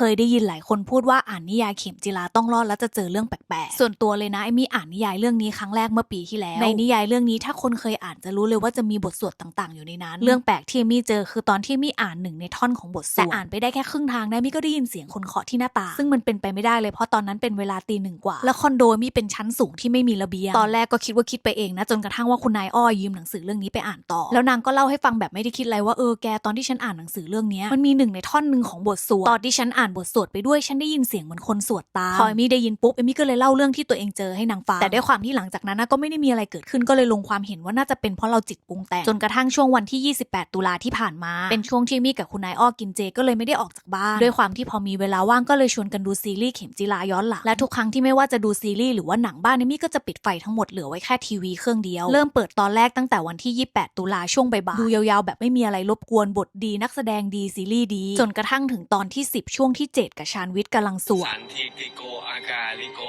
เคยได้ยินหลายคนพูดว่าอ่านนิยายเข็มจิลาต้องรอดแล้วจะเจอเรื่องแปลกๆ ส่วนตัวเลยนะเอมี่อ่านนิยายเรื่องนี้ครั้งแรกเมื่อปีที่แล้ว ในนิยายเรื่องนี้ถ้าคนเคยอ่านจะรู้เลยว่าจะมีบทสวดต่างๆ อยู่ในนั้น เรื่องแปลกที่เอมี่เจอคือตอนที่เอมี่อ่านหนึ่งในท่อนของบทสวดแต่อ่านไปได้แค่ครึ่งทางนะเอมี่ก็ได้ยินเสียงคนเคาะที่หน้าต่างซึ่งมันเป็นไปไม่ได้เลยเพราะตอนนั้นเป็นเวลาตีหนึ่งกว่า แล้วคอนโดเอมี่เป็นชั้นสูงที่ไม่มีระเบียงตอนแรกก็คิดว่าคิดไปเองนะจนกระทั่งว่าคุณนายอ้อยืมหนังสือเรื่องนี้ไปอ่านต่อ แล้วนางก็เล่าให้ฟังแบบไม่ได้คิดอะไรว่าเออแกตอนที่ฉันอ่านหนังสือเรื่องเนี้ยมันมีหนึ่งในท่อนหนึ่งของบทสวดตอนที่ฉันอ่านบทสวดไปด้วยฉันได้ยินเสียงเหมือนคนสวดตามพอเอมี่ได้ยินปุ๊บเอมี่ก็เลยเล่าเรื่องที่ตัวเองเจอให้นางฟังแต่ด้วยความที่หลังจากนั้นนะก็ไม่ได้มีอะไรเกิดขึ้นก็เลยลงความเห็นว่าน่าจะเป็นเพราะเราจิตปรุงแต่งจนกระทั่งช่วงวันที่ 28 ตุลาที่ผ่านมา เป็นช่วงที่เอมี่กับคุณนายอ้อกินเจก็เลยไม่ได้ออกจากบ้านด้วยความที่พอมีเวลาว่างก็เลยชวนกันดูซีรีส์เข็มจีราย้อนหลังและทุกครั้งที่ไม่ว่าจะดูซีรีส์หรือว่าหนังบ้านเอมี่ก็จะปิดไฟทั้งหมดเหลือไว้แค่ทีวีเครื่องเดียวเริ่มเปิดตอนแรกตั้งแต่วันที่ 28 ตุลาช่วงบ่ายๆดูยาวๆ แบบไม่มีอะไรรบกวนบทดีนักแสดงดีซีรีส์ดี จนกระทั่งถึงตอนที่ 10 ช่วงที่ 7 กับชาญวิทย์กำลังสวดสันทิติโกอากาลิโก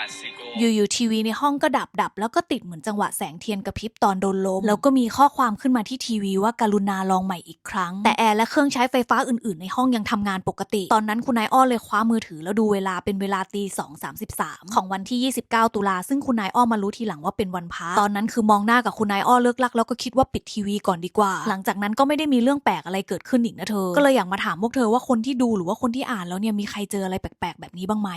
อหิปัสสิโกอยู่ๆทีวีในห้องก็ดับดับแล้วก็ติดเหมือนจังหวะแสงเทียนกระพริบตอนโดนลมแล้วก็มีข้อความขึ้นมาที่ทีวีว่าการุณาลองใหม่อีกครั้ง แต่แอร์และเครื่องใช้ไฟฟ้าอื่นๆ ในห้องยังทำงานปกติ ตอนนั้นคุณนายอ้อเลยคว้ามือถือแล้วดูเวลาเป็นเวลาตีสองสามสิบสามของวันที่ 29 ตุลาซึ่งคุณนายอ้อมารู้ทีหลังว่าเป็นวันพระตอนนั้นคือมองหน้ากับคุณนายอ้อเลิกลักแล้วก็คิดว่าปิดทีวีก่อนดีกว่า หลังจากนั้นก็ไม่ได้มีเรื่องแปลกอะไรเกิดขึ้นอีกนะเธอ ก็เลยอยากมาถามพวกเธอว่าคนที่ดูหรือว่าคนที่อ่านแล้วเนี่ยมีใครเจออะไรแปลกๆแบบนี้บ้างไหม